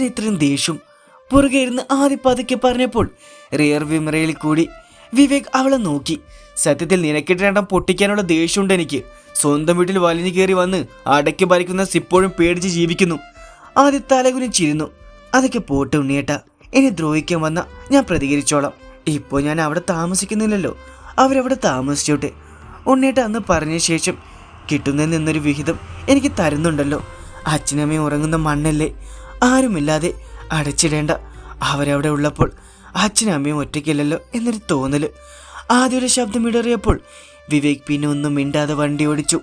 എന്തിനാ ഇത്രയും ദേഷ്യം. പുറകെ ഇരുന്ന് ആദ്യ പതുക്കെ പറഞ്ഞപ്പോൾ റിയർ വിമറയിൽ കൂടി വിവേക് അവളെ നോക്കി. സത്യത്തിൽ നിനക്കിട്ട് രണ്ടാം പൊട്ടിക്കാനുള്ള ദേഷ്യമുണ്ട് എനിക്ക്. സ്വന്തം വീട്ടിൽ വലിഞ്ഞു കയറി വന്ന് അടയ്ക്ക് ഭരിക്കുന്ന സിപ്പോഴും പേടിച്ച് ജീവിക്കുന്നു. ആദ്യ തലകുനിച്ചിരുന്നു. അതൊക്കെ പോട്ട് ഉണ്ണിയേട്ട. എന്നെ ദ്രോഹിക്കാൻ വന്ന ഞാൻ പ്രതികരിച്ചോളാം. ഇപ്പോൾ ഞാൻ അവിടെ താമസിക്കുന്നില്ലല്ലോ. അവരവിടെ താമസിച്ചോട്ടെ. ഉണ്ണിയേട്ട അന്ന് പറഞ്ഞ ശേഷം കിട്ടുന്നതിൽ നിന്നൊരു വിഹിതം എനിക്ക് തരുന്നുണ്ടല്ലോ. അച്ഛനമ്മയും ഉറങ്ങുന്ന മണ്ണല്ലേ? ആരുമില്ലാതെ അടച്ചിടേണ്ട. അവരവിടെ ഉള്ളപ്പോൾ അച്ഛനും അമ്മയും ഒറ്റയ്ക്കില്ലല്ലോ എന്നൊരു തോന്നൽ ആദ്യ ശബ്ദം ഇടറിയപ്പോൾ വിവേക് പിന്നെ ഒന്നും മിണ്ടാതെ വണ്ടി ഓടിച്ചു.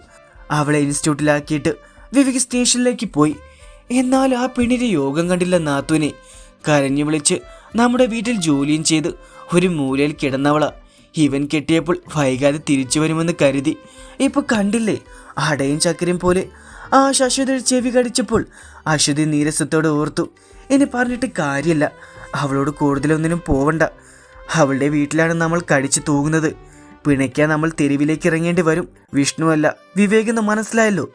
അവളെ ഇൻസ്റ്റിറ്റ്യൂട്ടിലാക്കിയിട്ട് വിവേക് സ്റ്റേഷനിലേക്ക് പോയി. എന്നാൽ ആ പെണ്ണിന്റെ യോഗം കണ്ടില്ല നാത്തുവിനെ. കരഞ്ഞു വിളിച്ച് നമ്മുടെ വീട്ടിൽ ജോലിയും ചെയ്ത് ഒരു മൂലയിൽ കിടന്നവള. ഇവൻ കെട്ടിയപ്പോൾ വൈകാതെ തിരിച്ചു വരുമെന്ന് കരുതി. ഇപ്പൊ കണ്ടില്ലേ അടയും ചക്കരയും പോലെ ആ ശശ്വതി ചെവി കടിച്ചപ്പോൾ അശ്വതി നീരസത്തോട് ഓർത്തു. എന്നെ പറഞ്ഞിട്ട് കാര്യമില്ല. അവളോട് കൂടുതലൊന്നിനും പോവണ്ട. അവളുടെ വീട്ടിലാണ് നമ്മൾ കടിച്ചു തൂങ്ങുന്നത്. പിണയ്ക്കാൻ നമ്മൾ തെരുവിലേക്ക് ഇറങ്ങേണ്ടി വരും. വിഷ്ണുവല്ല വിവേകെന്ന് മനസ്സിലായല്ലോ.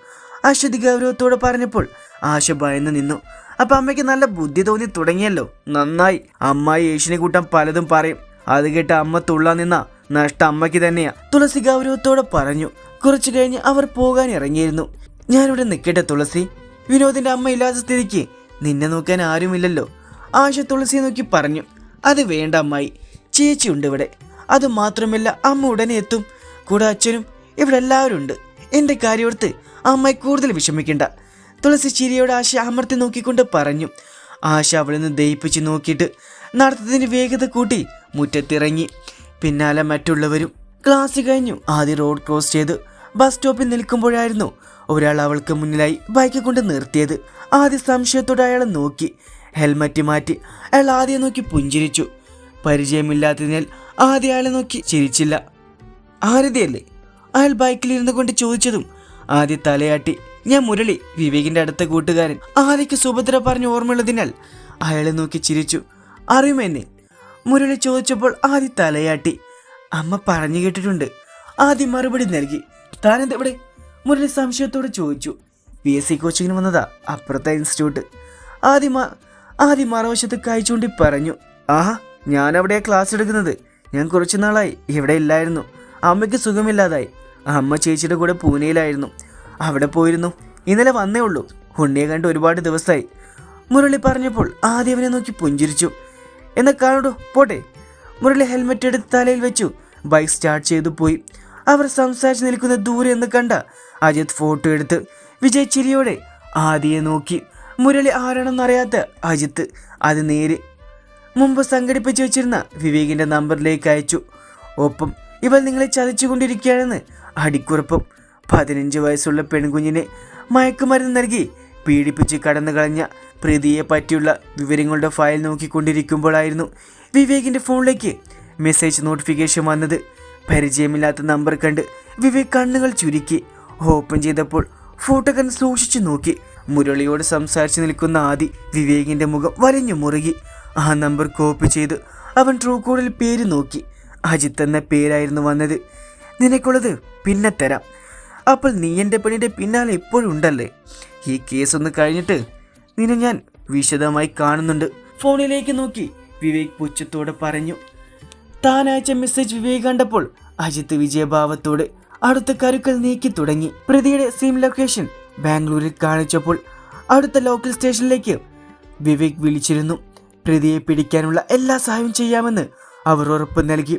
അശ്വതി ഗൗരവത്തോടെ പറഞ്ഞപ്പോൾ ആശ ഭയന്ന് നിന്നു. അപ്പൊ അമ്മയ്ക്ക് നല്ല ബുദ്ധി തോന്നി തുടങ്ങിയല്ലോ. നന്നായി. അമ്മായി യേശുവിനെ കൂട്ടാൻ പലതും പറയും. അത് കേട്ട് അമ്മ തുള്ളാൻ നിന്ന നഷ്ടം അമ്മയ്ക്ക് തന്നെയാ. തുളസി ഗൗരവത്തോടെ പറഞ്ഞു. കുറച്ചു കഴിഞ്ഞ് അവർ പോകാൻ ഇറങ്ങിയിരുന്നു. ഞാനിവിടെ നിൽക്കട്ടെ തുളസി. വിനോദിന്റെ അമ്മ ഇല്ലാത്ത സ്ഥിതിക്ക് നിന്നെ നോക്കാൻ ആരുമില്ലല്ലോ. ആശ തുളസിയെ നോക്കി പറഞ്ഞു. അത് വേണ്ട അമ്മായി ചേച്ചിയുണ്ട് ഇവിടെ. അത് മാത്രമല്ല അമ്മ ഉടനെ എത്തും. കൂടെ അച്ഛനും ഇവിടെ എല്ലാവരും ഉണ്ട്. എന്റെ കാര്യമെടുത്ത് അമ്മായി കൂടുതൽ വിഷമിക്കണ്ട. തുളസി ചിരിയോട് ആശ അമർത്തി നോക്കിക്കൊണ്ട് പറഞ്ഞു. ആശ അവളിൽ നിന്ന് ദയിപ്പിച്ച് നോക്കിയിട്ട് നടത്തത്തിന്റെ വേഗത കൂട്ടി മുറ്റത്തിറങ്ങി. പിന്നാലെ മറ്റുള്ളവരും ക്ലാസ് കഴിഞ്ഞു. ആദ്യം റോഡ് ക്രോസ് ചെയ്ത് ബസ് സ്റ്റോപ്പിൽ നിൽക്കുമ്പോഴായിരുന്നു ഒരാൾ അവൾക്ക് മുന്നിലായി ബൈക്ക് കൊണ്ട് നിർത്തിയത്. ആദ്യ സംശയത്തോടെ അയാളെ നോക്കി. ഹെൽമറ്റ് മാറ്റി അയാൾ ആദ്യം നോക്കി പുഞ്ചിരിച്ചു. പരിചയമില്ലാത്തതിനാൽ ആദ്യം അയാളെ നോക്കി ചിരിച്ചില്ല. ആരതിയല്ലേ? അയാൾ ബൈക്കിലിരുന്ന് കൊണ്ട് ചോദിച്ചതും ആദ്യ തലയാട്ടി. ഞാൻ മുരളി വിവേകിന്റെ അടുത്ത കൂട്ടുകാരൻ. ആദ്യക്ക് സുഭദ്ര പറഞ്ഞു ഓർമ്മയുള്ളതിനാൽ അയാളെ നോക്കി ചിരിച്ചു. അറിയുമെന്നെ മുരളി ചോദിച്ചപ്പോൾ ആദ്യ തലയാട്ടി. അമ്മ പറഞ്ഞു കേട്ടിട്ടുണ്ട്. ആദ്യം മറുപടി നൽകി. താനെന്തെവിടെ മുരളി സംശയത്തോടെ ചോദിച്ചു. പി എസ് സി കോച്ചിങ്ങിന് വന്നതാ അപ്പുറത്തെ ഇൻസ്റ്റിറ്റ്യൂട്ട്. ആദ്യം ആദ്യം മറുവശത്ത് കഴിച്ചുകൊണ്ടി പറഞ്ഞു ആഹാ ഞാൻ അവിടെ ക്ലാസ് എടുക്കുന്നത്. ഞാൻ കുറച്ചു നാളായി ഇവിടെ ഇല്ലായിരുന്നു. അമ്മയ്ക്ക് സുഖമില്ലാതായി. അമ്മ ചേച്ചിയുടെ കൂടെ പൂനെയിലായിരുന്നു. അവിടെ പോയിരുന്നു. ഇന്നലെ വന്നേ ഉള്ളൂ. ഉണ്ണിയെ കണ്ട് ഒരുപാട് ദിവസമായി. മുരളി പറഞ്ഞപ്പോൾ ആദ്യം അവനെ നോക്കി പുഞ്ചിരിച്ചു. എന്നാൽ കാണടോ പോട്ടെ. മുരളി ഹെൽമെറ്റ് എടുത്ത് തലയിൽ വെച്ചു. ബൈക്ക് സ്റ്റാർട്ട് ചെയ്തു പോയി. അവർ സംസാരിച്ച് നിൽക്കുന്ന ദൂരെ എന്ന് കണ്ട അജിത് ഫോട്ടോ എടുത്ത് വിജയ് ചിരിയോടെ ആദിയെ നോക്കി. മുരളി ആരാണെന്നറിയാത്ത അജിത്ത് അത് നേരെ മുമ്പ് സംഘടിപ്പിച്ചു വെച്ചിരുന്ന വിവേകിന്റെ നമ്പറിലേക്ക് അയച്ചു. ഒപ്പം ഇവൾ നിങ്ങളെ ചതിച്ചുകൊണ്ടിരിക്കുകയാണെന്ന് അടിക്കുറപ്പും പതിനഞ്ച് വയസ്സുള്ള പെൺകുഞ്ഞിനെ മയക്കുമരുന്ന് നൽകി പീഡിപ്പിച്ച് കടന്നു കളഞ്ഞ പ്രീതിയെ പറ്റിയുള്ള വിവരങ്ങളുടെ ഫയൽ നോക്കിക്കൊണ്ടിരിക്കുമ്പോഴായിരുന്നു വിവേകിന്റെ ഫോണിലേക്ക് മെസ്സേജ് നോട്ടിഫിക്കേഷൻ വന്നത്. പരിചയമില്ലാത്ത നമ്പർ കണ്ട് വിവേക് കണ്ണുകൾ ചുരുക്കി. ഓപ്പൺ ചെയ്തപ്പോൾ ഫോട്ടോ കണ്ട് സൂക്ഷിച്ചു നോക്കി. മുരളിയോട് സംസാരിച്ചു നിൽക്കുന്ന ആദി വിവേകിന്റെ മുഖം വരഞ്ഞു മുറുകി. ആ നമ്പർ കോപ്പി ചെയ്ത് അവൻ ട്രൂ കോഡിൽ പേര് നോക്കി. അജിത്ത് എന്ന പേരായിരുന്നു വന്നത്. നിനക്കുള്ളത് പിന്നെ തരാം. അപ്പോൾ നീ എന്റെ പെണ്ണിന്റെ പിന്നാലെ എപ്പോഴും ഉണ്ടല്ലേ? ഈ കേസ് ഒന്ന് കഴിഞ്ഞിട്ട് നിന്നെ ഞാൻ വിശദമായി കാണുന്നുണ്ട്. ഫോണിലേക്ക് നോക്കി. വിവേക് പുച്ഛത്തോടെ പറഞ്ഞു. താൻ അയച്ച മെസ്സേജ് വിവേക് കണ്ടപ്പോൾ അജിത്ത് വിജയഭാവത്തോടെ അടുത്ത കരുക്കൾ നീക്കി തുടങ്ങി. പ്രതിയുടെ സിം ലൊക്കേഷൻ ബാംഗ്ലൂരിൽ കാണിച്ചപ്പോൾ അടുത്ത ലോക്കൽ സ്റ്റേഷനിലേക്ക് വിവേക് വിളിച്ചിരുന്നു. പ്രതിയെ പിടിക്കാനുള്ള എല്ലാ സഹായവും ചെയ്യാമെന്ന് അവർ ഉറപ്പ് നൽകി.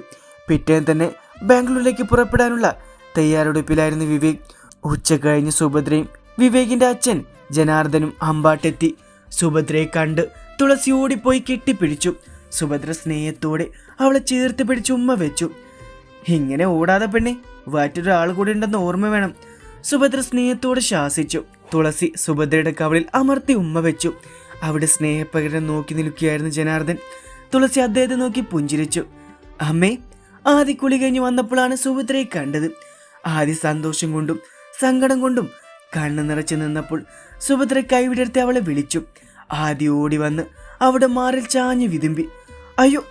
പിറ്റേന്ന് തന്നെ ബാംഗ്ലൂരിലേക്ക് പുറപ്പെടാനുള്ള തയ്യാറെടുപ്പിലായിരുന്നു വിവേക്. ഉച്ച കഴിഞ്ഞ് സുഭദ്രയും വിവേകിന്റെ അച്ഛൻ ജനാർദ്ദനും അമ്പാട്ടെത്തി. സുഭദ്രയെ കണ്ട് തുളസി ഓടിപ്പോയി കെട്ടിപ്പിടിച്ചു. സുഭദ്ര സ്നേഹത്തോടെ അവളെ ചേർത്ത് പിടിച്ച് ഉമ്മ വെച്ചു. ഇങ്ങനെ ഓടാതെ പെണ്ണെ വാറ്റൊരാൾ കൂടി ഉണ്ടെന്ന് ഓർമ്മ വേണം. സുഭദ്ര സ്നേഹത്തോടെ ശാസിച്ചു. തുളസി സുഭദ്രയുടെ കവളിൽ അമർത്തി ഉമ്മ വെച്ചു. അവിടെ സ്നേഹപ്പകരം നോക്കി നിൽക്കുകയായിരുന്നു ജനാർദ്ദൻ. തുളസി അദ്ദേഹത്തെ നോക്കി പുഞ്ചിരിച്ചു. അമ്മേ ആദ്യ കുളി കഴിഞ്ഞ് വന്നപ്പോഴാണ് സുഭദ്രയെ കണ്ടത്. ആദ്യ സന്തോഷം കൊണ്ടും സങ്കടം കൊണ്ടും കണ്ണു നിറച്ചു നിന്നപ്പോൾ സുഭദ്ര കൈവിടർത്തി അവളെ വിളിച്ചു. ആദ്യ ഓടി വന്ന് അവിടെ മാറിൽ ചാഞ്ഞു വിതുമ്പി. അയ്യോ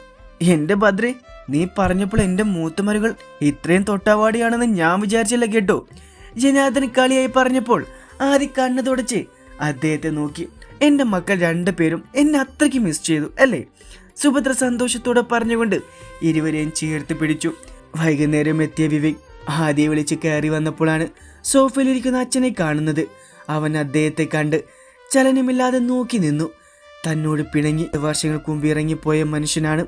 എന്റെ ഭദ്രേ നീ പറഞ്ഞപ്പോൾ എന്റെ മൂത്തുമരുകൾ ഇത്രയും തൊട്ടാവാടിയാണെന്ന് ഞാൻ വിചാരിച്ചില്ല കേട്ടോ. ജനാർദ്ദൻ കളിയായി പറഞ്ഞപ്പോൾ ആദ്യ കണ്ണു തുടച്ച് അദ്ദേഹത്തെ നോക്കി. എന്റെ മക്കൾ രണ്ടുപേരും എന്നെ അത്രയ്ക്ക് മിസ് ചെയ്തു അല്ലേ? സുഭദ്ര സന്തോഷത്തോടെ പറഞ്ഞുകൊണ്ട് ഇരുവരെയും ചേർത്ത് പിടിച്ചു. വൈകുന്നേരം എത്തിയ വിവേക് ആദ്യം വിളിച്ച് കയറി വന്നപ്പോഴാണ് സോഫയിലിരിക്കുന്ന അച്ഛനെ കാണുന്നത്. അവൻ അദ്ദേഹത്തെ കണ്ട് ചലനമില്ലാതെ നോക്കി നിന്നു. തന്നോട് പിണങ്ങി വർഷങ്ങൾക്ക് മുമ്പ് ഇറങ്ങിപ്പോയ മനുഷ്യനാണ്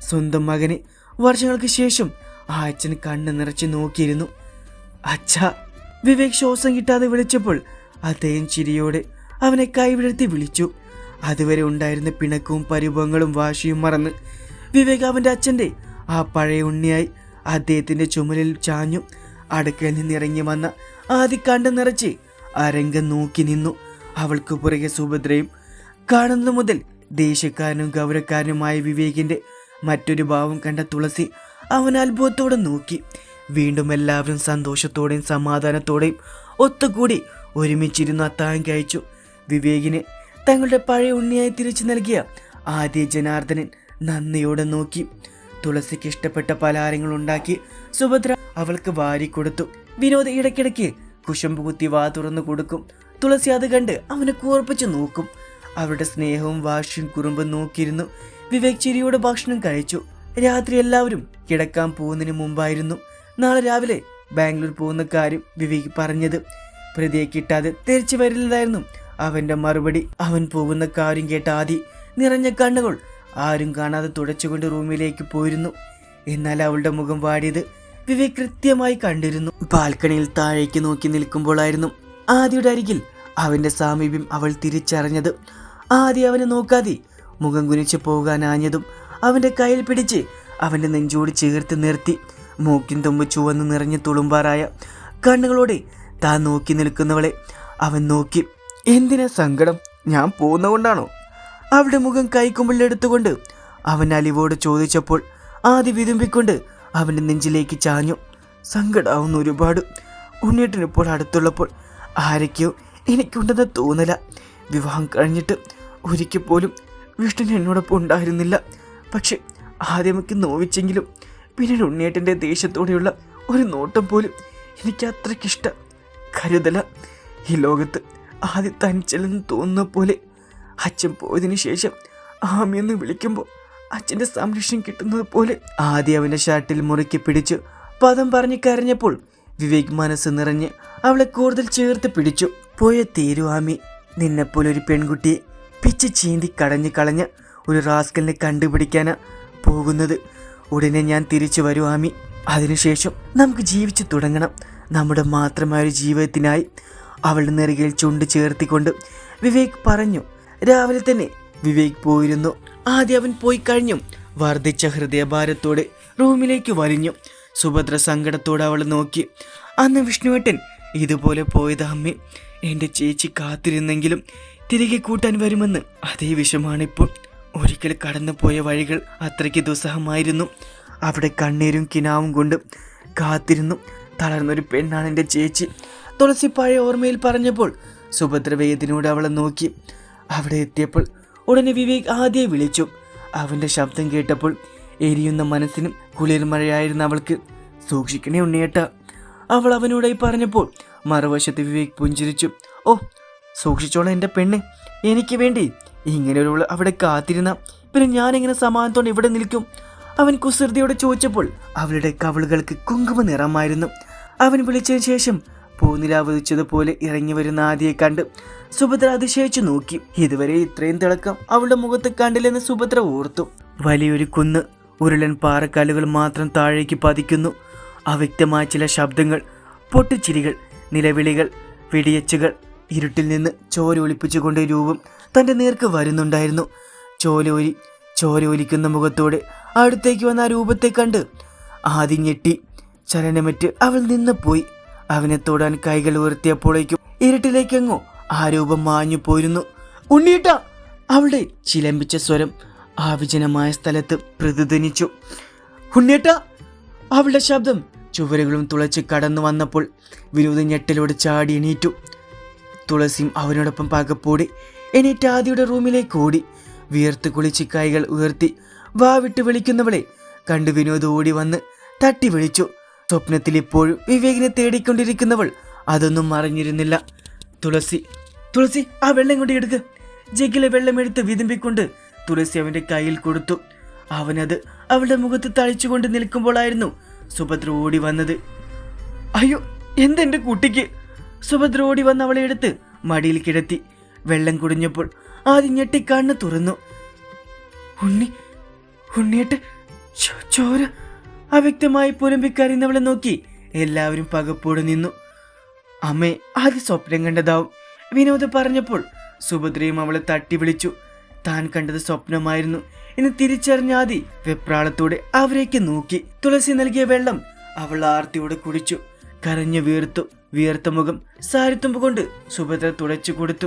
സ്വന്തം മകനെ വർഷങ്ങൾക്ക് ശേഷം ആ അച്ഛൻ കണ്ണ് നിറച്ച് നോക്കിയിരുന്നു. അച്ഛ വിവേക് ശ്വാസം കിട്ടാതെ വിളിച്ചപ്പോൾ അദ്ദേഹം ചിരിയോടെ അവനെ കൈവിടർത്തി വിളിച്ചു. അതുവരെ ഉണ്ടായിരുന്ന പിണക്കവും പരിഭവങ്ങളും വാശിയും മറന്ന് വിവേക് അവന്റെ അച്ഛന്റെ ആ പഴയ ഉണ്ണിയായി അദ്ദേഹത്തിന്റെ ചുമലിൽ ചാഞ്ഞു അടുക്കളയിൽ നിന്നിറങ്ങി വന്ന ആദ്യ കണ്ടു നിറച്ച് അരംഗം നോക്കി നിന്നു. അവൾക്ക് പുറകെ സുഭദ്രയും കാണുന്നതു മുതൽ ദേഷ്യക്കാരനും ഗൗരവക്കാരനുമായ വിവേകിന്റെ മറ്റൊരു ഭാവം കണ്ട തുളസി അവൻ അത്ഭുതത്തോടെ നോക്കി. വീണ്ടും എല്ലാവരും സന്തോഷത്തോടെയും സമാധാനത്തോടെയും ഒത്തുകൂടി ഒരുമിച്ചിരുന്ന് അത്താഴം കഴിച്ചു. വിവേകിന് തങ്ങളുടെ പഴയ ഉണ്ണിയായി തിരിച്ചു നൽകിയ ആദ്യ ജനാർദ്ദനൻ നന്ദിയോടെ നോക്കി. തുളസിക്ക് ഇഷ്ടപ്പെട്ട പലഹാരങ്ങൾ ഉണ്ടാക്കി സുഭദ്ര അവൾക്ക് വാരി കൊടുത്തു വിനോദ് ഇടയ്ക്കിടയ്ക്ക് കുശമ്പ് കുത്തി വാ തുറന്നു കൊടുക്കും. തുളസി അത് കണ്ട് അവനെ കൂർപ്പിച്ചു നോക്കും. അവരുടെ സ്നേഹവും വാശിയും കുറുമ്പും നോക്കിയിരുന്നു. വിവേക് ചിരിയോടെ ഭക്ഷണം കഴിച്ചു. രാത്രി എല്ലാവരും കിടക്കാൻ പോകുന്നതിന് മുമ്പായിരുന്നു നാളെ രാവിലെ ബാംഗ്ലൂർ പോകുന്ന കാര്യം വിവേക് പറഞ്ഞത്. പ്രതിയെ കിട്ടാതെ തിരിച്ചു വരില്ലതായിരുന്നു അവന്റെ മറുപടി. അവൻ പോകുന്ന കാര്യം കേട്ട ആദി നിറഞ്ഞ കണ്ണുകൾ ആരും കാണാതെ തുടച്ചുകൊണ്ട് റൂമിലേക്ക് പോയിരുന്നു. എന്നാൽ അവളുടെ മുഖം വാടിയത് വിവേക് കൃത്യമായി കണ്ടിരുന്നു. ബാൽക്കണിയിൽ താഴേക്ക് നോക്കി നിൽക്കുമ്പോഴായിരുന്നു ആദിയുടെ അരികിൽ അവന്റെ സാമീപ്യം അവൾ തിരിച്ചറിഞ്ഞത്. ആദി അവനെ നോക്കാതെ മുഖം കുനിച്ചു പോകാനാഞ്ഞതും അവന്റെ കയ്യിൽ പിടിച്ച് അവന്റെ നെഞ്ചോട് ചേർത്ത് നിർത്തി. മൂക്കിൻ തുമ്പ് ചുവന്ന് നിറഞ്ഞ തുളുമ്പാറായ കണ്ണുകളോടെ താൻ നോക്കി നിൽക്കുന്നവളെ അവൻ നോക്കി. എന്തിനാ സങ്കടം? ഞാൻ പോകുന്ന കൊണ്ടാണോ അവളുടെ മുഖം കൈക്കുമ്പിളെടുത്തുകൊണ്ട് അവൻ അലിവോട് ചോദിച്ചപ്പോൾ ആദ്യ വിതുമ്പിക്കൊണ്ട് അവന്റെ നെഞ്ചിലേക്ക് ചാഞ്ഞു. സങ്കടാവുന്ന ഒരുപാട്. ഉണ്ണിയേട്ടനിപ്പോൾ അടുത്തുള്ളപ്പോൾ ആരൊക്കെയോ എനിക്കുണ്ടെന്ന് തോന്നല. വിവാഹം കഴിഞ്ഞിട്ട് ഒരിക്കൽ പോലും വിഷ്ണു എന്നോടൊപ്പം ഉണ്ടായിരുന്നില്ല. പക്ഷെ ആദ്യമൊക്കെ നോവിച്ചെങ്കിലും പിന്നീട് ഉണ്ണിയേട്ടന്റെ ദേഷ്യത്തോടെയുള്ള ഒരു നോട്ടം പോലും എനിക്ക് അത്രയ്ക്കിഷ്ട കരുതല. ഈ ലോകത്ത് ആദ്യം തനിച്ചല്ലെന്ന് തോന്നുന്ന പോലെ അച്ഛൻ പോയതിന് ശേഷം ആമിയെന്ന് വിളിക്കുമ്പോൾ അച്ഛന്റെ സംരക്ഷണം കിട്ടുന്നത് പോലെ ആദ്യം അവന്റെ ഷർട്ടിൽ മുറുക്കി പിടിച്ചു. പദം പറഞ്ഞു കരഞ്ഞപ്പോൾ വിവേക് മനസ്സ് നിറഞ്ഞ് അവളെ കൂടുതൽ ചേർത്ത് പിടിച്ചു. പോയ തീരു ആമി. നിന്നെപ്പോലൊരു പെൺകുട്ടിയെ പിച്ച് ചീന്തി കടഞ്ഞു കളഞ്ഞ് ഒരു റാസ്കലിനെ കണ്ടുപിടിക്കാനാ പോകുന്നത്. ഉടനെ ഞാൻ തിരിച്ചു വരും ആമി. അതിനുശേഷം നമുക്ക് ജീവിച്ചു തുടങ്ങണം. നമ്മുടെ മാത്രമായ ഒരു ജീവിതത്തിനായി അവളുടെ നെറുകയിൽ ചുണ്ട് ചേർത്തിക്കൊണ്ട് വിവേക് പറഞ്ഞു രാവിലെ തന്നെ വിവേക് പോയിരുന്നു. ആദ്യം അവൻ പോയി കഴിഞ്ഞു. വർദ്ധിച്ച ഹൃദയഭാരത്തോടെ റൂമിലേക്ക് വലിഞ്ഞു. സുഭദ്ര സങ്കടത്തോടെ അവൾ നോക്കി അന്ന് വിഷ്ണുവേട്ടൻ ഇതുപോലെ പോയത് അമ്മേ. എന്റെ ചേച്ചി കാത്തിരുന്നെങ്കിലും തിരികെ കൂട്ടാൻ വരുമെന്ന് അതേ വിഷമാണിപ്പോൾ. ഒരിക്കൽ കടന്നു പോയ വഴികൾ അത്രയ്ക്ക് ദുസ്സഹമായിരുന്നു. അവിടെ കണ്ണീരും കിനാവും കൊണ്ട് കാത്തിരുന്നു. തളർന്നൊരു പെണ്ണാണ് എന്റെ ചേച്ചി. തുളസി പഴയ ഓർമ്മയിൽ പറഞ്ഞപ്പോൾ സുഭദ്രവേദിനോട് അവളെ നോക്കി. അവിടെ എത്തിയപ്പോൾ ഉടനെ വിവേക് ആദ്യം വിളിച്ചു. അവന്റെ ശബ്ദം കേട്ടപ്പോൾ എരിയുന്ന മനസ്സിനും കുളിർമഴയായിരുന്ന അവൾക്ക്. സൂക്ഷിക്കണേ ഉണ്ണിയേട്ട. അവൾ അവനോടായി പറഞ്ഞപ്പോൾ മറുവശത്ത് വിവേക് പുഞ്ചിരിച്ചു. ഓ സൂക്ഷിച്ചോളാം എന്റെ പെണ്ണ്. എനിക്ക് വേണ്ടി ഇങ്ങനെ അവിടെ കാത്തിരുന്ന പിന്നെ ഞാനിങ്ങനെ സമാധാനത്തോടെ ഇവിടെ നിൽക്കും? അവൻ കുസൃതിയോട് ചോദിച്ചപ്പോൾ അവളുടെ കവിളുകൾക്ക് കുങ്കുമ നിറമായിരുന്നു. അവൻ വിളിച്ചതിന് ശേഷം പൂനിലാവതിച്ചതുപോലെ ഇറങ്ങി വരുന്ന ആദിയെ കണ്ട് സുഭദ്ര അതിശയിച്ചു നോക്കി. ഇതുവരെ ഇത്രയും തിളക്കം അവളുടെ മുഖത്ത് കണ്ടില്ലെന്ന് സുഭദ്ര ഓർത്തു. വലിയൊരു കുന്ന് ഉരുളൻ പാറക്കാലുകൾ മാത്രം താഴേക്ക് പതിക്കുന്നു. അവ്യക്തമായ ചില ശബ്ദങ്ങൾ പൊട്ടിച്ചിരികൾ നിലവിളികൾ വെടിയച്ചുകൾ ഇരുട്ടിൽ നിന്ന് ചോര ഒലിപ്പിച്ചുകൊണ്ട് രൂപം തന്റെ നേർക്ക് വരുന്നുണ്ടായിരുന്നു. ചോലോരി ചോര ഒലിക്കുന്ന മുഖത്തോടെ അടുത്തേക്ക് വന്ന ആ രൂപത്തെ കണ്ട് ആദ്യം ഞെട്ടി. ചലനമറ്റ് അവൾ നിന്ന് പോയി. അവനെ തൊടാൻ കൈകൾ ഉയർത്തിയപ്പോഴേക്കും ഇരുട്ടിലേക്കെങ്ങോ ആ രൂപം മാഞ്ഞു പോയിരുന്നു. ഉണ്ണീട്ട അവളുടെ ചിലമ്പിച്ച സ്വരം ആവിജനമായ വിജനമായ സ്ഥലത്ത് പ്രതിധ്വനിച്ചു. ഉണ്ണീട്ട അവളുടെ ശബ്ദം ചുവരുകളും തുളച്ച് കടന്നു വന്നപ്പോൾ വിനോദ ഞെട്ടലോട് ചാടി എണീറ്റു. തുളസിയും അവനോടൊപ്പം പകപ്പോടി എണീറ്റ് ആദിയുടെ റൂമിലേക്ക് ഓടി. വിയർത്ത് കുളിച്ച് കൈകൾ ഉയർത്തി വാ വിട്ട് വിളിക്കുന്നവളെ കണ്ടു വിനോദ് ഓടി വന്ന് തട്ടി വിളിച്ചു. സ്വപ്നത്തിൽ ഇപ്പോഴും വിവേകിനെ തേടിക്കൊണ്ടിരിക്കുന്നവൾ അതൊന്നും അറിഞ്ഞിരുന്നില്ല. തുളസി തുളസി ആ വെള്ളം കൊണ്ട് എടുക്ക്. ജഗ്ഗിലെ വെള്ളമെടുത്ത് വിതുമ്പിക്കൊണ്ട് തുളസി അവന്റെ കയ്യിൽ കൊടുത്തു. അവനത് അവളുടെ മുഖത്ത് തളിച്ചുകൊണ്ട് നിൽക്കുമ്പോഴായിരുന്നു സുഭദ്ര ഓടി വന്നത്. അയ്യോ എന്തെന്റെ കുട്ടിക്ക്? സുഭദ്ര ഓടി വന്ന് അവളെ എടുത്ത് മടിയിൽ കിടത്തി. വെള്ളം കുടിഞ്ഞപ്പോൾ ആദ്യം ഞെട്ടി തുറന്നു. ഉണ്ണി ഉണ്ണിയേട്ട് ചോര. അവ്യക്തമായി പുലമ്പിക്കറിയുന്നവളെ നോക്കി എല്ലാവരും പകപ്പോടെ നിന്നു. അമ്മേ ആദ്യ സ്വപ്നം കണ്ടതാവും. വിനോദ് പറഞ്ഞപ്പോൾ സുഭദ്രയും അവളെ തട്ടി വിളിച്ചു. താൻ കണ്ടത് സ്വപ്നമായിരുന്നു. എന്ന് തിരിച്ചറിഞ്ഞ ആദി വെപ്രാളത്തോടെ അവരേക്ക് നോക്കി. തുളസി നൽകിയ വെള്ളം അവൾ ആർത്തിയോടെ കുടിച്ചു. കരഞ്ഞു വീർത്തു. വീർത്ത മുഖം സാരിത്തുമ്പ് കൊണ്ട് സുഭദ്ര തുടച്ചു കൊടുത്തു.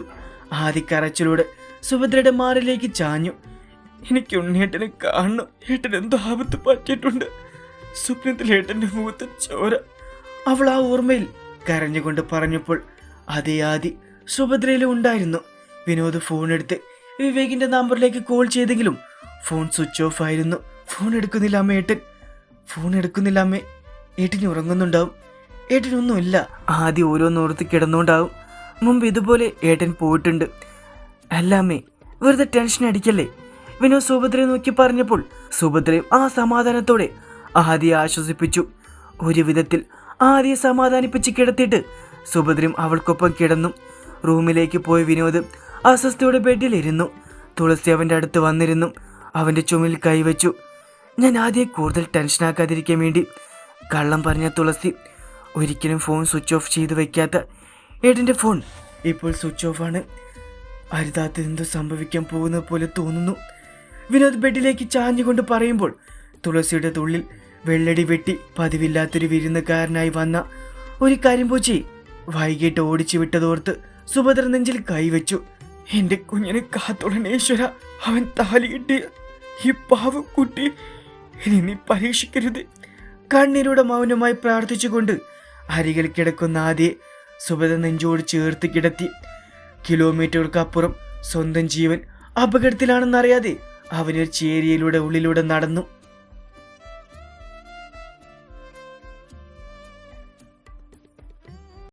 ആദി കരച്ചിലൂടെ സുഭദ്രയുടെ മാറിലേക്ക് ചാഞ്ഞു. എനിക്ക് ഉണ്ണിയേട്ടനെ കാണണം. ഏട്ടൻ എന്തോ ആപത്ത് പറ്റിയിട്ടുണ്ട്. സ്വപ്നത്തിൽ ഏട്ടന്റെ മുഖത്ത് ചോര. അവൾ ആ ഓർമ്മയിൽ കരഞ്ഞുകൊണ്ട് പറഞ്ഞപ്പോൾ അതേ ആദി സുഭദ്രയിലും ഉണ്ടായിരുന്നു. വിനോദ് ഫോൺ എടുത്ത് വിവേകിന്റെ നമ്പറിലേക്ക് കോൾ ചെയ്തെങ്കിലും ഫോൺ സ്വിച്ച് ഓഫ് ആയിരുന്നു. ഫോൺ എടുക്കുന്നില്ല അമ്മ ഏട്ടൻ. ഫോൺ എടുക്കുന്നില്ല അമ്മേ. ഏട്ടന് ഉറങ്ങുന്നുണ്ടാവും. ഏട്ടനൊന്നുമില്ല. ആദ്യം ഓരോന്നോർത്ത് കിടന്നുകൊണ്ടാവും മുമ്പ് ഇതുപോലെ ഏട്ടൻ പോയിട്ടുണ്ട്. അല്ലാമ്മേ വെറുതെ ടെൻഷൻ അടിക്കല്ലേ? വിനോദ് സുഭദ്രയെ നോക്കി പറഞ്ഞപ്പോൾ സുഭദ്രയും ആ സമാധാനത്തോടെ ആദിയെ ആശ്വസിപ്പിച്ചു. ഒരു വിധത്തിൽ ആദിയെ സമാധാനിപ്പിച്ച് കിടത്തിയിട്ട് സുഭദ്രയും അവൾക്കൊപ്പം കിടന്നു. റൂമിലേക്ക് പോയ വിനോദ് അസ്വസ്ഥയുടെ ബെഡിലിരുന്നു. തുളസി അവന്റെ അടുത്ത് വന്നിരുന്നു. അവന്റെ ചുമലിൽ കൈവച്ചു. ഞാൻ ആദ്യം കൂടുതൽ ടെൻഷനാക്കാതിരിക്കാൻ വേണ്ടി കള്ളം പറഞ്ഞ തുളസി ഒരിക്കലും ഫോൺ സ്വിച്ച് ഓഫ് ചെയ്ത് വയ്ക്കാത്ത ഏട്ടന്റെ ഫോൺ ഇപ്പോൾ സ്വിച്ച് ഓഫാണ് അരുതാത്ത എന്തോ സംഭവിക്കാൻ പോകുന്നത് പോലെ തോന്നുന്നു. വിനോദ് ബെഡിലേക്ക് ചാഞ്ഞുകൊണ്ട് പറയുമ്പോൾ തുളസിയുടെ തുള്ളിൽ വെള്ളടി വെട്ടി പതിവില്ലാത്തൊരു വിരുന്നുകാരനായി വന്ന ഒരു കരിമ്പൂച്ചി വൈകിട്ട് ഓടിച്ചു വിട്ടതോർത്ത് സുഭദ്ര നെഞ്ചിൽ കൈവച്ചു. എന്റെ കുഞ്ഞിനെ കാത്തുടനേശ്വര അവൻ താലിയിട്ട് ഈ പാവം കുട്ടി ഇനി നീ പരീക്ഷിക്കരുത്. കണ്ണീരോടെ മൗനമായി പ്രാർത്ഥിച്ചുകൊണ്ട് അരികിൽ കിടക്കുന്ന ആദ്യെ സുബത നെഞ്ചോട് ചേർത്ത് കിടത്തി. കിലോമീറ്ററുകൾക്കപ്പുറം സ്വന്തം ജീവൻ അപകടത്തിലാണെന്നറിയാതെ അവനൊരു ചേരിയിലൂടെ ഉള്ളിലൂടെ നടന്നു.